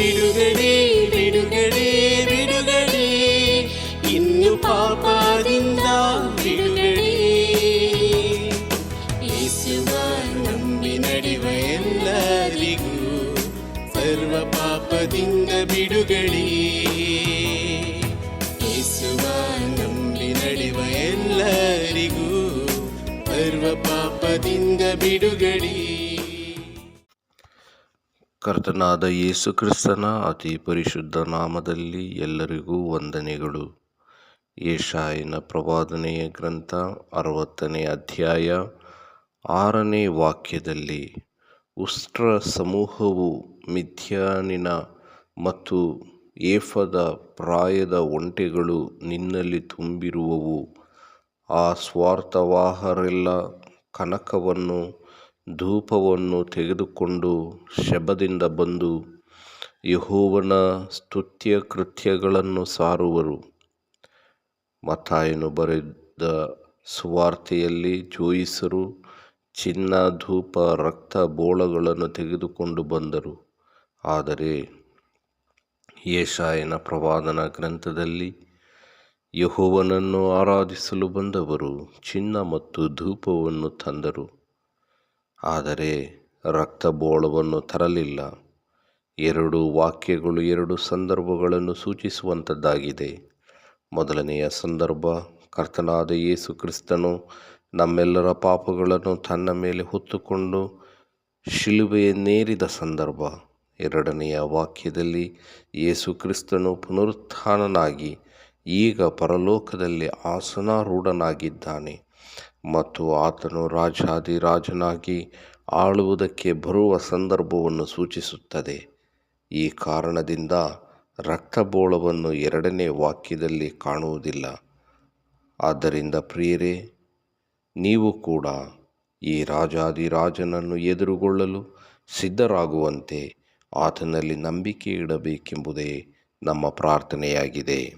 ಬಿಡುಗಡೆ ಬಿಡುಗಡೆ ಬಿಡುಗಡೆ ಇನ್ನು ಪಾಪದಿಂದ ಬಿಡುಗಡೆ ಯೇಸುವ ನಂಬಿ ನಡೆವ ಎಲ್ಲರಿಗೂ ಸರ್ವ ಪಾಪದಿಂದ ಬಿಡುಗಡೆ ಯೇಸುವ ನಂಬಿ ನಡೆವ ಎಲ್ಲರಿಗೂ ಸರ್ವ ಪಾಪದಿಂದ ಬಿಡುಗಡೆ ಕರ್ತನಾದ ಯೇಸು ಕ್ರಿಸ್ತನ ಅತಿ ಪರಿಶುದ್ಧ ನಾಮದಲ್ಲಿ ಎಲ್ಲರಿಗೂ ವಂದನೆಗಳು. ಏಷಾಯಿನ ಪ್ರವಾದನೆಯ ಗ್ರಂಥ ಅರವತ್ತನೇ ಅಧ್ಯಾಯ ಆರನೇ ವಾಕ್ಯದಲ್ಲಿ, ಉಸ್ತ್ರ ಸಮೂಹವು ಮಿಥ್ಯಾನಿನ ಮತ್ತು ಏಫದ ಪ್ರಾಯದ ಒಂಟೆಗಳು ನಿನ್ನಲ್ಲಿ ತುಂಬಿರುವವು. ಆ ಸ್ವಾರ್ಥವಾಹರೆಲ್ಲ ಕನಕವನ್ನು ಧೂಪವನ್ನು ತೆಗೆದುಕೊಂಡು ಶಬದಿಂದ ಬಂದು ಯಹೋವನ ಸ್ತುತ್ಯ ಕೃತ್ಯಗಳನ್ನು ಸಾರುವರು. ಮತ್ತಾಯನು ಬರೆದ ಸುವಾರ್ತೆಯಲ್ಲಿ ಜೋಯಿಸರು, ಚಿನ್ನ, ಧೂಪ, ರಕ್ತ, ಬೋಳಗಳನ್ನು ತೆಗೆದುಕೊಂಡು ಬಂದರು. ಆದರೆ ಯೇಷಾಯನ ಪ್ರವಾದನ ಗ್ರಂಥದಲ್ಲಿ ಯಹೋವನನ್ನು ಆರಾಧಿಸಲು ಬಂದವರು ಚಿನ್ನ ಮತ್ತು ಧೂಪವನ್ನು ತಂದರು. ಆದರೆ ರಕ್ತಬೋಳವನ್ನು ತರಲಿಲ್ಲ. ಎರಡು ವಾಕ್ಯಗಳು, ಎರಡು ಸಂದರ್ಭಗಳನ್ನು ಸೂಚಿಸುವಂಥದ್ದಾಗಿದೆ. ಮೊದಲನೆಯ ಸಂದರ್ಭ, ಕರ್ತನಾದ ಯೇಸು ಕ್ರಿಸ್ತನು ನಮ್ಮೆಲ್ಲರ ಪಾಪಗಳನ್ನು ತನ್ನ ಮೇಲೆ ಹೊತ್ತುಕೊಂಡು ಶಿಲುಬೆಯನ್ನೇರಿದ ಸಂದರ್ಭ. ಎರಡನೆಯ ವಾಕ್ಯದಲ್ಲಿ ಯೇಸು ಕ್ರಿಸ್ತನು ಪುನರುತ್ಥಾನನಾಗಿ ಈಗ ಪರಲೋಕದಲ್ಲಿ ಆಸನಾರೂಢನಾಗಿದ್ದಾನೆ. ಮತ್ತು ಆತನು ರಾಜಾದಿರಾಜನಾಗಿ ಆಳುವುದಕ್ಕೆ ಬರುವ ಸಂದರ್ಭವನ್ನು ಸೂಚಿಸುತ್ತದೆ. ಈ ಕಾರಣದಿಂದ ರಕ್ತಬೋಳವನ್ನು ಎರಡನೇ ವಾಕ್ಯದಲ್ಲಿ ಕಾಣುವುದಿಲ್ಲ. ಆದ್ದರಿಂದ ಪ್ರಿಯರೇ, ನೀವು ಕೂಡ ಈ ರಾಜಾದಿರಾಜನನ್ನು ಎದುರುಗೊಳ್ಳಲು ಸಿದ್ಧರಾಗುವಂತೆ ಆತನಲ್ಲಿ ನಂಬಿಕೆ ಇಡಬೇಕೆಂಬುದೇ ನಮ್ಮ ಪ್ರಾರ್ಥನೆಯಾಗಿದೆ.